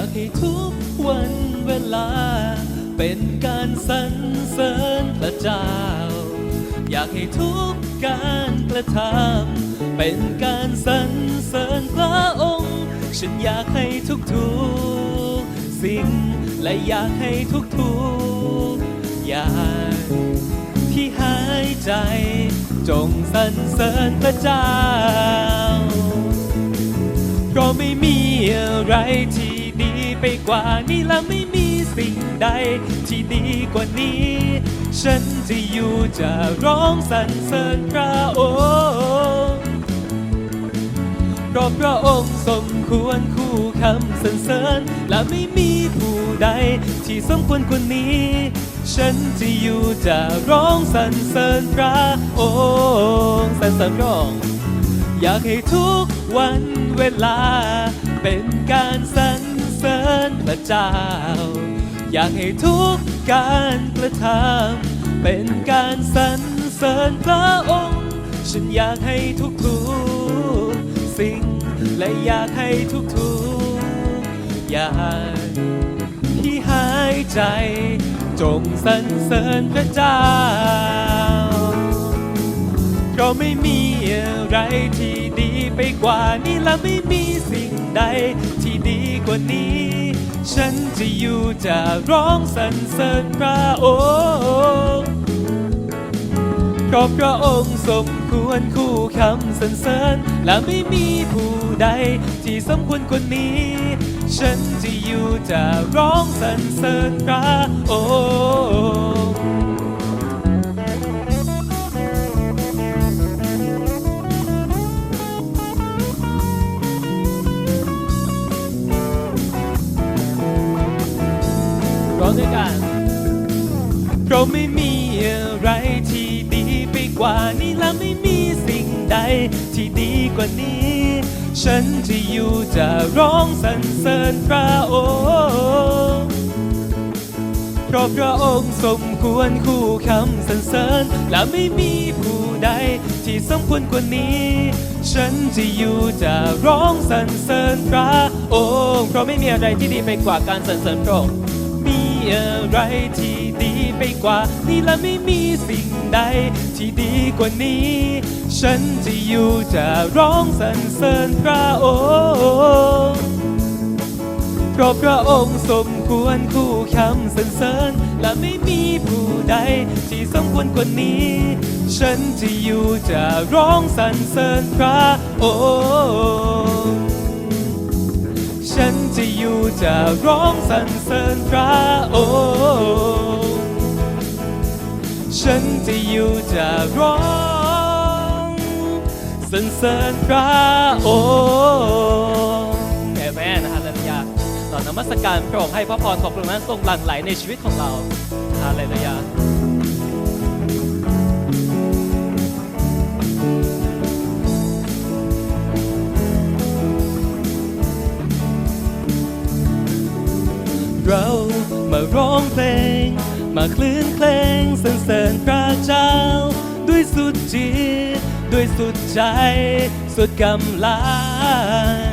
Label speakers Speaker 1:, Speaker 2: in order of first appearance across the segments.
Speaker 1: อยากให้ทุกวันเวลา เป็นการสรรเสริญพระเจ้า อยากให้ทุกการกระทำเป็นการสรรเสริญพระองค์ ฉันอยากให้ทุกๆสิ่ง และอยากให้ทุกๆอย่างที่หายใจ จงสรรเสริญพระเจ้าก็ไม่มีอะไรที่ ไปกว่านี้และไม่มีสิ่งใดที่ดีกว่านี้ ฉันจะอยู่จะร้องสรรเสริญพระองค์เพราะพระองค์สมควรคู่คำสรรเสริญ และไม่มีผู้ใดที่สมควรกว่านี้ ฉันจะอยู่จะร้องสรรเสริญพระองค์สรรเสริญพระองค์อยากให้ทุกวันเวลาเป็นการสรร สริญพระเจ้า อยากให้ทุกการกระทำเป็นการสรรเสริญพระองค์ ฉันอยากให้ทุกๆสิ่ง และอยากให้ทุกๆอย่างที่หายใจ จงสรรเสริญพระเจ้าเพราะไม่มีอะไรที่ดี ไปกว่านี้และไม่มีสิ่งใดที่ดีกว่านี้ ฉันจะอยู่จะร้องสรรเสริญพระองค์เพราะพระองค์สมควรคู่คำสรรเสริญ และไม่มีผู้ใดที่สมควรกว่านี้ ฉันจะอยู่จะร้องสรรเสริญพระองค์ เราไม่มีอะไรที่ดีไปกว่านี้และไม่มีสิ่งใดที่ดีกว่านี้ ฉันจะอยู่จะร้องสรรเสริญพระองค์เพราะพระองค์สมควรคู่คำสรรเสริญ และไม่มีผู้ใดที่สมควรกว่านี้ ฉันจะอยู่จะร้องสรรเสริญพระองค์เพราะไม่มีอะไรที่ดีไปกว่าการสรรเสริญพระองค์มีอะไรที่ดี ไปกว่านี้และไม่มีสิ่งใดที่ดีกว่านี้ ฉันจะอยู่จะร้องสรรเสริญพระองค์เพราะพระองค์สมควรคู่คำสรรเสริญ และไม่มีผู้ใดที่สมควรกว่านี้ ฉันจะอยู่จะร้องสรรเสริญพระองค์ฉันจะอยู่จะร้องสรรเสริญพระองค์ ฉันจะอยู่จะร้องสรรเสริญพระองค์เอเมนฮาเลลูยาต่อนมัสการพระองค์ให้พระพรของพระองค์นั้นทรงหลั่งไหลในชีวิตของเราฮาเลลูยาเรามาร้องเพลง มาคลื่นเพลงสรรเสริญพระเจ้า ด้วยสุดจิต ด้วยสุดใจ สุดกำลัง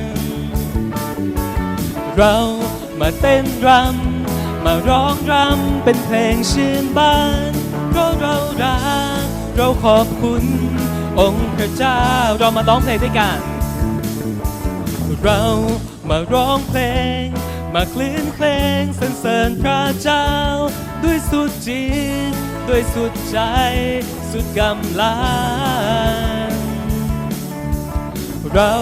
Speaker 1: เรามาเต้นรำ มาร้องรำ เป็นเพลงชื่นบานเพราะเรารัก เราขอบคุณ องค์พระเจ้า เรามาร้องเพลงด้วยกัน เรามาร้องเพลง มาคลื่นเพลงสรรเสริญพระเจ้า ด้วยสุดจิตด้วยสุดใจ สุดกำลัง เรา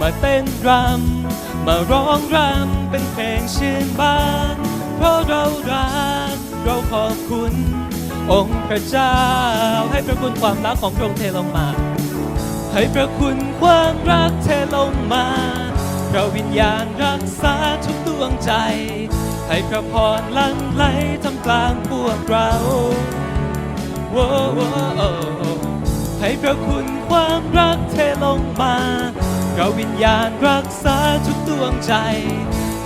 Speaker 1: มาเต้นรำ มาร้องรำ เป็นเพลงชื่นบาน เพราะเรารัก เราขอบคุณ องค์พระเจ้า ให้พระคุณความรักของพระองค์เทลงมา ให้พระคุณความรักเทลงมาพระวิญญาณรักษาทุกดวงใจ ให้พระพรลังไหลทำกลางพวกเราโว้โว้โอ้ให้พระคุณความรักเทลงมาพระวิญญาณรักษาทุกดวงใจ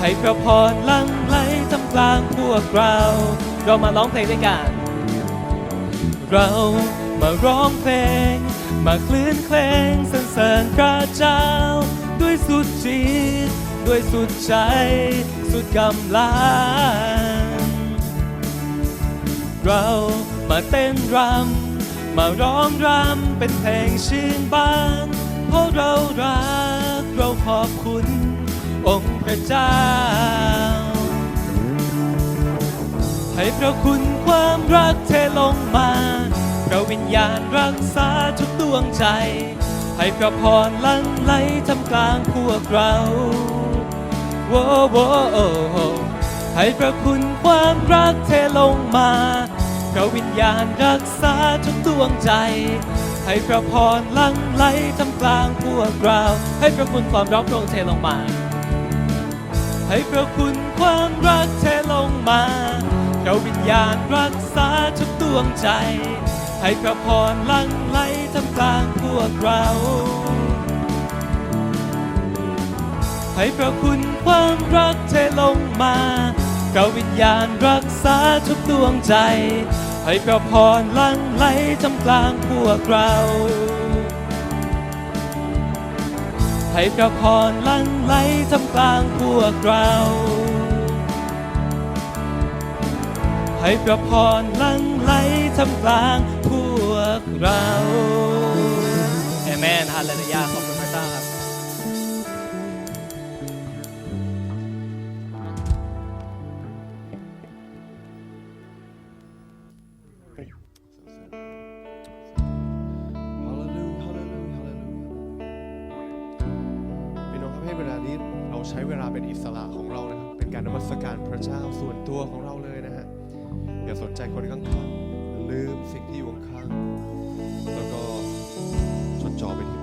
Speaker 1: ให้พระพรลังไหลทำกลางพวกเรา เรามาร้องเพลงด้วยกัน เรามาร้องเพลง มาคลื่นเพลงสรรเสริญพระเจ้า ด้วยสุดจิต ด้วยสุดใจ สุดกำลัง เรามาเต้นรำ มาร้องรำเป็นเพลงชื่นบานเพราะเรารักเราขอบคุณ องค์พระเจ้า ให้พระคุณความรักเทลงมาพระวิญญาณรักษาทุกดวงใจ ให้พระพรลั่งไหลทำกลางพวกเรา โว้โว้ให้พระคุณความรักเทลงมาพระวิญญาณรักษาทุกดวงใจ ให้พระพรลังไหลทำกลางพวกเราให้พระคุณความรักพระองค์เทลงมา ให้พระคุณความรักเทลงมาพระวิญญาณรักษาทุกดวงใจ ให้พระพรลังไหลทำกลางพวกเรา ให้พระคุณความรักเทลงมาพระวิญญาณรักษาทุกดวงใจ ให้พระพรลั่งไหลทำกลางพวกเรา ให้พระพรลั่งไหลทำกลางพวกเรา ให้พระพรลั่งไหลทำกลางพวกเราเอเมนฮาเลลูยา
Speaker 2: นี้เราใช้เวลาเป็นอิสระของเรานะครับ เป็นการนมัสการพระเจ้าส่วนตัวของเราเลยนะฮะ อย่าสนใจคนข้างๆลืมสิ่งที่อยู่ข้างๆแล้วก็จดจ่อไปที่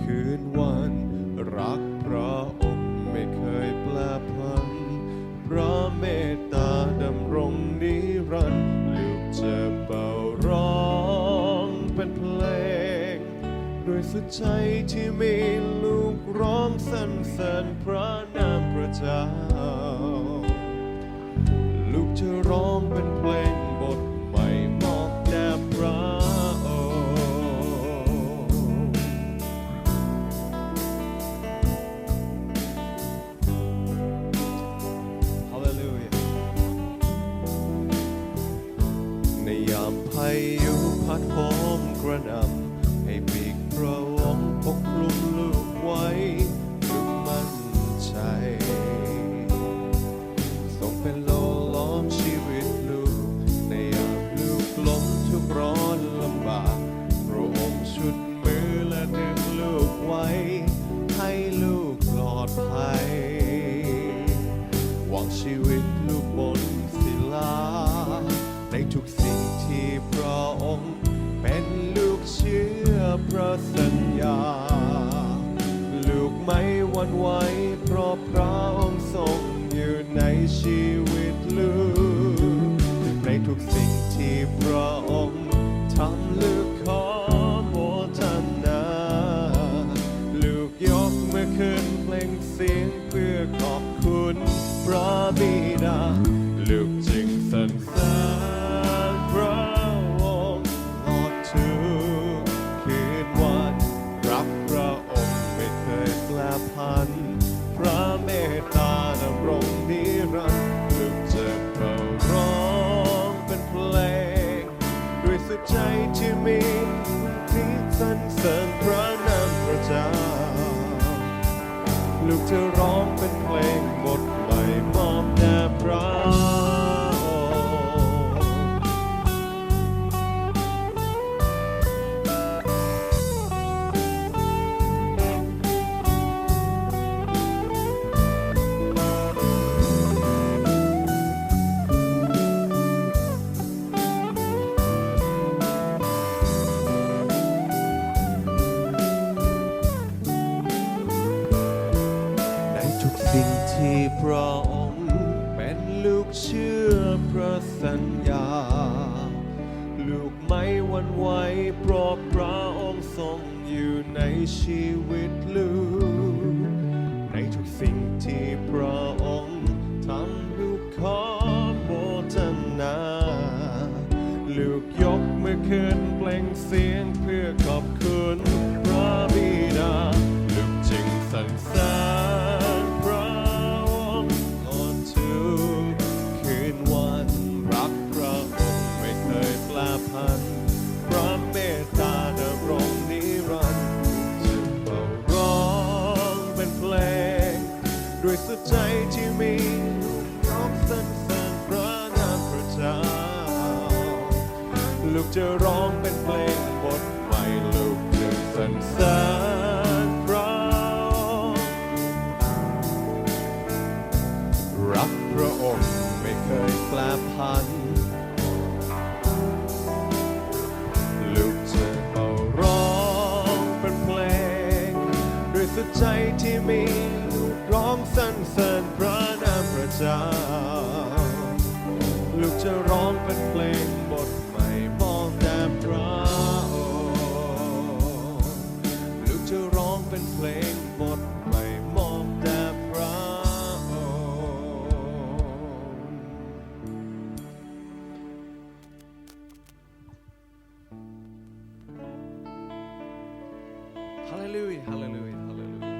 Speaker 2: คืนวัน รักพระองค์ไม่เคยแปลพันพระเมตตาดำรงนิรันดร์ลูกจะเป่าร้องเป็นเพลงด้วยสุดใจที่มีลูกร้องสรรเสริญพระนามพระเจ้า ลูกจะร้องเป็นเพลง จะร้องเป็น ที่พระองค์เป็นลูกเชื่อพระสัญญา ลูกไม่หวั่นไหวเพราะพระองค์ทรงอยู่ในชีวิตลูก ในทุกสิ่งที่พระองค์ทำลูกขอโมทนา ลูกยกมือขึ้นเปล่งเสียง ลูกจะร้องเป็นเพลงบทใหม่ลูกจะสรรเสริญพระรักพระองค์ไม่เคยแปลพันลูกจะเป่าร้องเป็นเพลงด้วยสุดใจที่มีลูกร้องสรรเสริญพระนามพระเจ้าลูกจะร้องเป็นเพลงบท งเพลงบทใหม่มองแต่พระองค์ฮาเลลูยาฮาเลลูยาฮาเลลูยา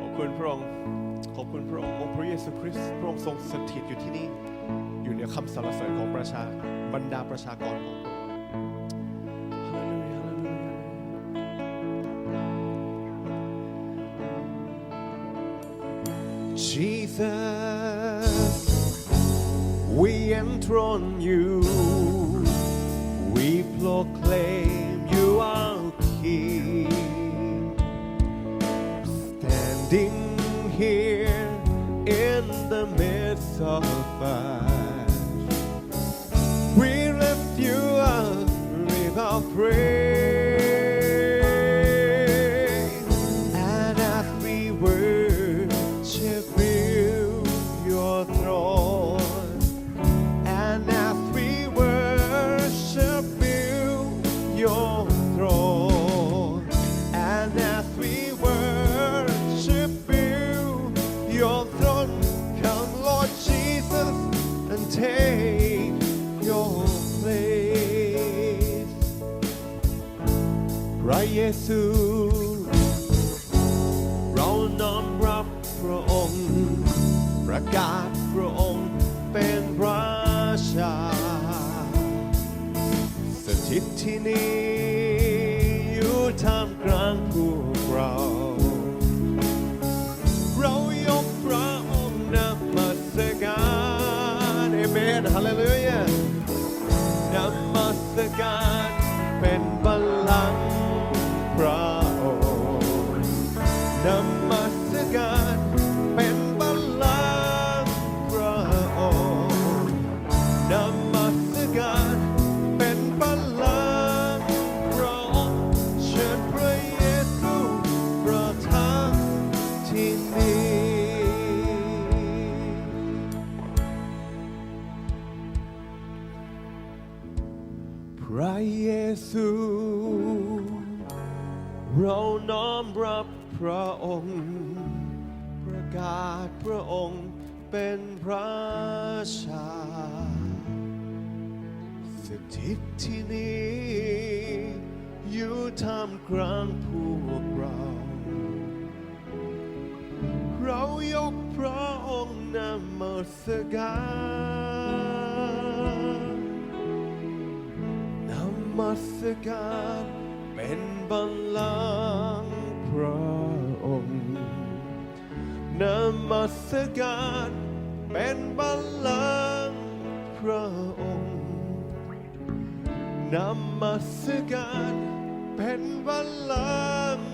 Speaker 2: ขอบคุณพระองค์ขอบคุณพระองค์องค์พระเยซูคริสต์พระองค์ทรงสถิตอยู่ที่นี่ อยู่ในคำสรรเสริญของประชาบรรดาประชากรของ Jesus, we enthrone you. เป็น ซูเราน้อมรับพระองค์ ประกาศพระองค์เป็นพระชาสถิตที่นี่อยู่ท่ามกลางพวกเรา เรายกพระองค์นมัสกา มัสการเป็นบัลลังก์พระองค์นมัสการเป็นบัลลังก์พระองค์นมัสการเป็นบัลลังก์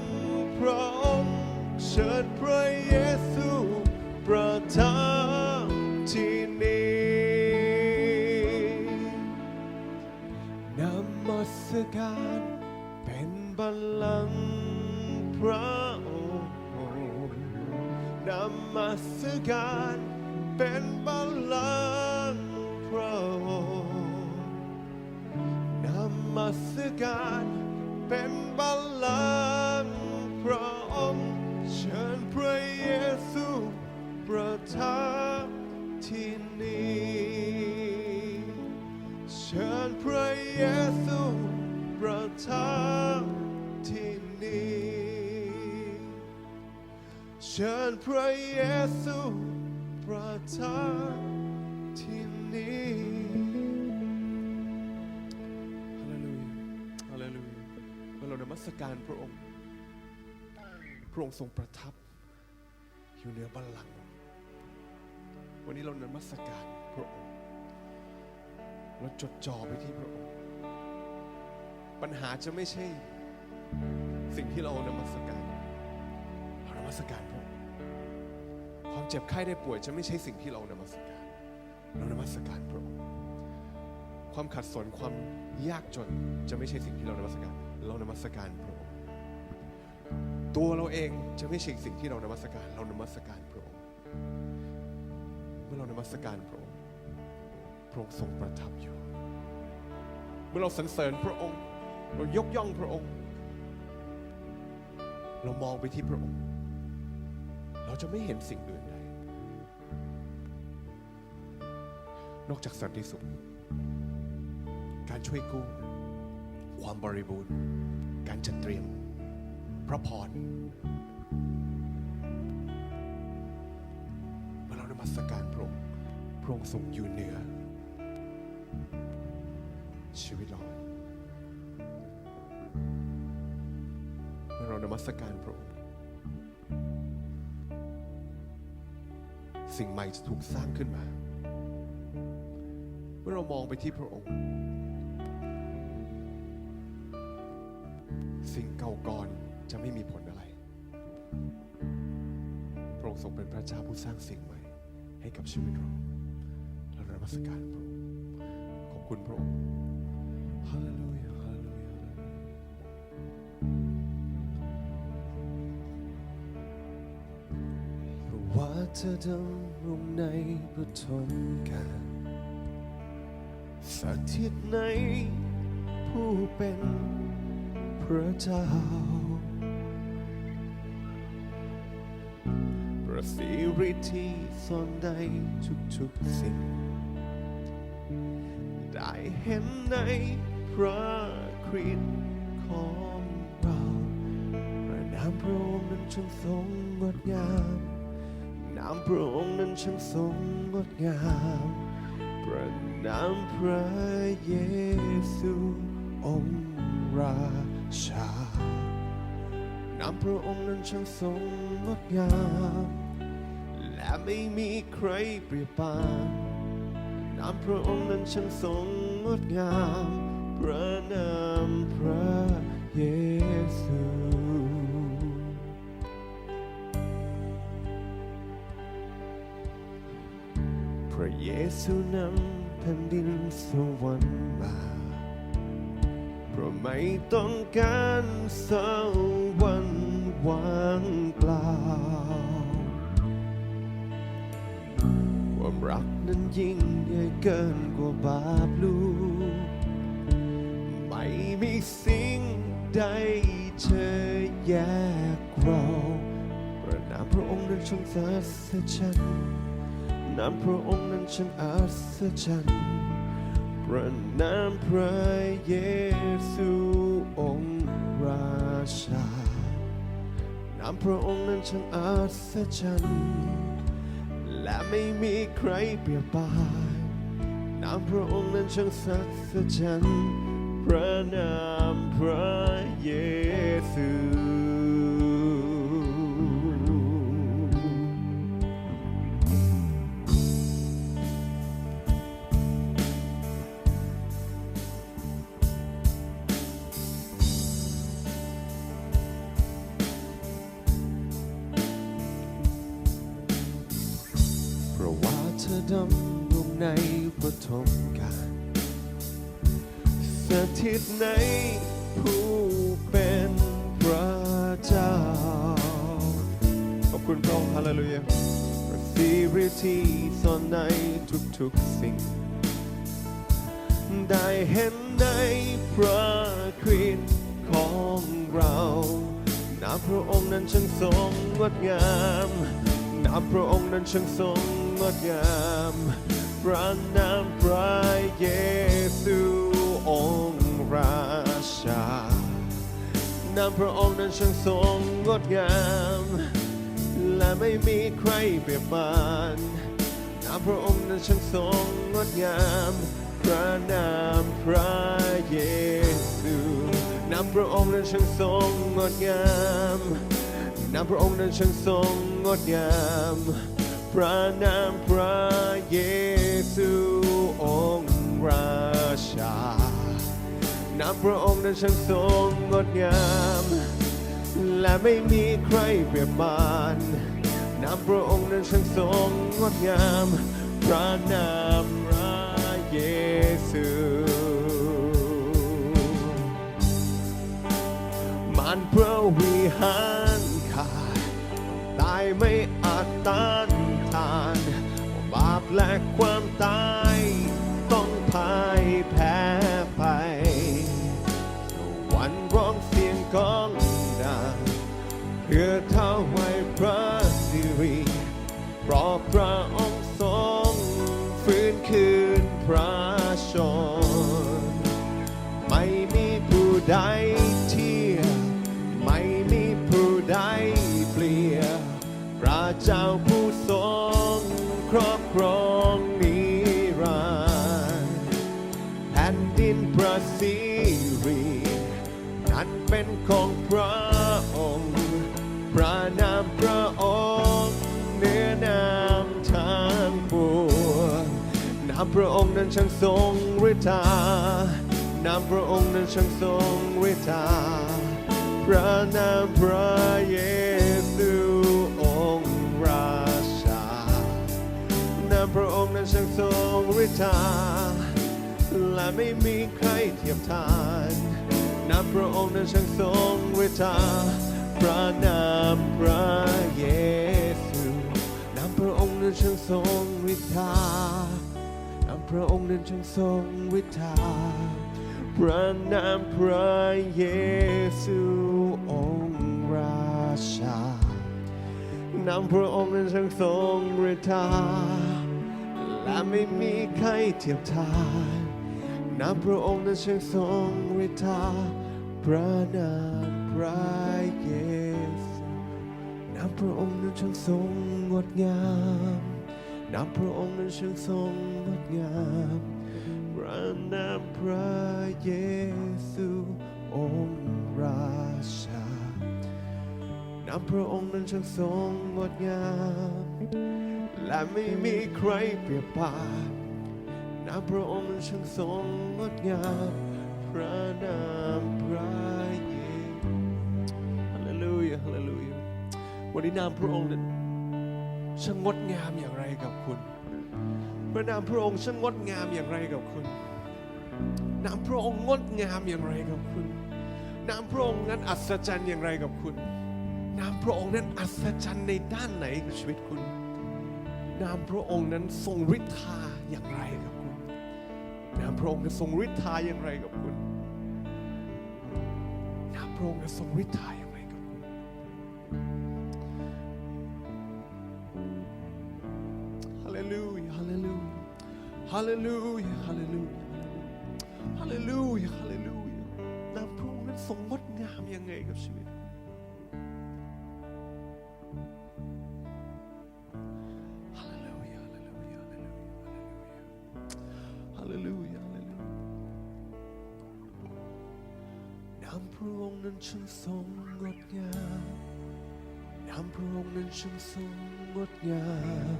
Speaker 2: พระองค์เชิญพระเยซูประทับที่ การเป็นบัลลังก์พระองค์นมัสการเป็นบัลลังก์พระองค์นมมัสการเป็นบัล เชิญพระเยซูประทับที่นี่ฮาเลลูยาฮาเลลูยาเมื่อเรานมัสการพระองค์ พระองค์ทรงประทับ อยู่เหนือบัลลังก์วันนี้เรานมัสการพระองค์ เราจดจ่อไปที่พระองค์ ปัญหาจะไม่ใช่ สิ่งที่เรานมัสการเรานมัสการพระองค์ ความเจ็บไข้ได้ป่วยจะไม่ใช่สิ่งที่เรานมัสการ เรานมัสการพระองค์ ความขัดสนความยากจนจะไม่ใช่สิ่งที่เรานมัสการ เรานมัสการพระองค์ ตัวเราเองจะไม่ใช่สิ่งที่เรานมัสการ เรานมัสการพระองค์ เมื่อเรานมัสการพระองค์ พระองค์ทรงประทับอยู่ เมื่อเราสรรเสริญพระองค์ เรายกย่องพระองค์ เรามองไปที่พระองค์ เราจะไม่เห็นสิ่งอื่น นอกจากสันติสุข การช่วยกู้ ความบริบูรณ์ การจัดเตรียม พระพรเมื่อเรานมัสการพระองค์พระองค์ทรงอยู่เหนือ ชีวิตเราเมื่อเรานมัสการพระองค์สิ่งใหม่จะถูกสร้างขึ้นมา มื่อเรามองไปที่พระองค์ สิ่งเก่าก่อนจะไม่มีผลอะไร พระองค์ทรงเป็นพระเจ้าผู้สร้างสิ่งใหม่ ให้กับชีวิตเราเรานมัสการพระองค์ขอบคุณพระองค์ฮาเลลูยาฮาเลลูยาเพราะว่าเธอดำรงในปฐมกาล สถิตในผู้เป็นพระเจ้า ประสิริที่ซ่อนในทุกๆสิ่ง ได้เห็นในพระคริสต์ของเราพระนามพระองค์นั้นช่างทรงงดงามนามพระองค์นั้นช่างทรงงดงามพระนามพระเยซูองค์ราชานามพระองค์นั้นช่างทรงงดงามและไม่มีใครเปรียบปานนามพระองค์นั้นช่างทรงงดงามพระนามพระเยซูพระเยซูนำแผ่นดินสวรรค์มาเพราะไม่ต้องการสวรรค์วางเปล่า ความรักนั้นยิ่งใหญ่เกินกว่าบาปลูกไม่มีสิ่งใดจะแยกเราพระนามพระองค์นั้นช่างอัศจรรย์ นามพระองค์นั้นช่างอัศจรรย์พระนามพระเยซูองค์ราชานามพระองค์นั้นช่างอัศจรรย์และไม่มีใครเปรียบปานนามพระองค์นั้นช่างสัศจรรย์พระนามพระเยซู ปฐมกาลสถิตในผู้เป็นพระเจ้า ขอบคุณพระองค์ฮาเลลูยาประสิริที่ซ่อนในทุกๆสิ่ง ได้เห็นในพระคริสต์ของเราน้ำพระองค์นั้นช่างทรงงดงามน้ำพระองค์นั้นช่างทรงงดงาม พระนามพระเยซูองค์ราชานามพระองค์นั้นช่างทรงงดงาม และไม่มีใครเปรียบปานนามพระองค์นั้นช่างทรงงดงาม พระนามพระเยซูนามพระองค์นั้นช่างทรงงดงามนามพระองค์นั้นช่างทรงงดงาม พระนามพระเยซูองค์ราชานามพระองค์นั้นช่างทรงงดงาม และไม่มีใครเปรียบปานนามพระองค์นั้นช่างทรงงดงาม พระนามพระเยซูมันพระวิหาร บ เป็นของพระองค์ พระนามพระองค์เนื้อนามทางปวงนามพระองค์นั้นช่างทรงฤทธานามพระองค์นั้นช่างทรงฤทธาพระนามพระเยซูองค์ราชานามพระองค์นั้นช่างทรงฤทธาและไม่มีใครเทียบทาน นามพระองค์นั้นช่างทรงฤทาพระนามพระเยซูนามพระองค์นั้นช่างทรงฤทานามพระองค์นั้นช่างทรงฤทาพระนามพระเยซูองค์ราชานามพระองค์นั้นช่างทรงฤทาและไม่มีใครเทียบทาน นามพระองค์นั้นช่างทรงฤทธาพระนามพระเยซูนามพระองค์นั้นช่างทรงงดงามนามพระองค์นั้นช่างทรงงดงามพระนามพระเยซูองค์ราชานามพระองค์นั้นช่างทรงงดงามและไม่มีใครเปรียบปาน นามพระองค์ฉันช่างทรงงดงามพระนามพระเยซูฮาเลลูยาฮาเลลูยาวันนี้นามพระองค์นั้นช่างงดงามอย่างไรกับคุณ พระนามพระองค์ช่างงดงามอย่างไรกับคุณ นามพระองค์งดงามอย่างไรกับคุณ นามพระองค์นั้นอัศจรรย์อย่างไรกับคุณ นามพระองค์นั้นอัศจรรย์ในด้านไหนกับชีวิตคุณ นามพระองค์นั้นทรงฤทธาอย่างไรกับ นามพระองค์นั้นทรงฤทธาอย่างไรกับคุณนามพระองค์นั้นทรงฤทธาอย่างไรกับคุณ ฮาเลลูยา ฮาเลลูยา ฮาเลลูยา ฮาเลลูยา ฮาเลลูยา ฮาเลลูยานามพระองค์นั้นทรงงดงามยังไงกับชีวิตามพระองค์นั้นช่างทรงงดงาม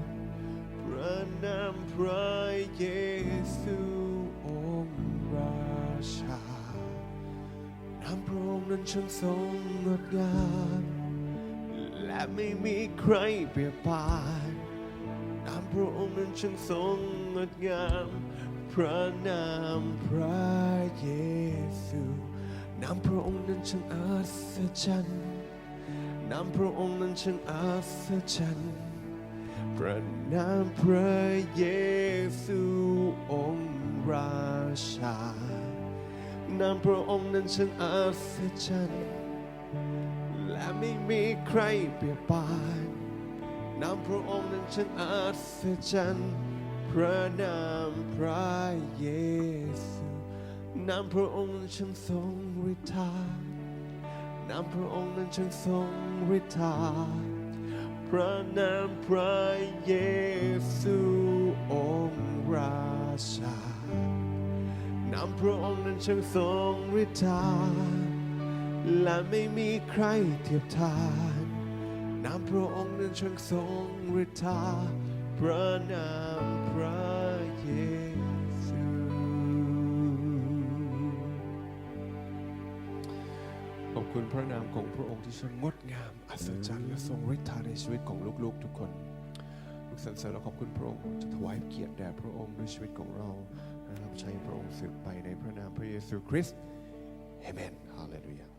Speaker 2: พระนามพระเยซูองค์ราชานามพระองค์นั้นช่างทรงงดงามและไม่มีใครเปรียบปานนามพระองค์นั้นช่างทรงงดงามพระนามพระเยซูนามพระองค์นั้นช่างอัศจรรย์ นามพระองค์นั้นช่างอัศจรรย์พระนามพระเยซูองค์ราชานามพระองค์นั้นช่างอัศจรรย์และไม่มีใครเปรียบปานนามพระองค์นั้นช่างอัศจรรย์พระนามพระเยซูนามพระองค์นั้นช่างทรงฤทธา นามพระองค์นั้นช่างทรงฤทธา พระนามพระเยซูองค์ราชานามพระองค์นั้นช่างทรงฤทธา และไม่มีใครเทียบทานนามพระองค์นั้นช่างทรงฤทธา พระนามพระ คุณพระนามของพระองค์ที่ช่างงดงามอัศจรรย์และทรงฤทธาในชีวิตของลูกๆทุกคนลูกสรรเสริญและขอบคุณพระองค์จะถวายเกียรติแด่พระองค์ด้วยชีวิตของเราและรับใช้พระองค์สืบไปในพระนามพระเยซูคริสต์เอเมนฮาเลลูยา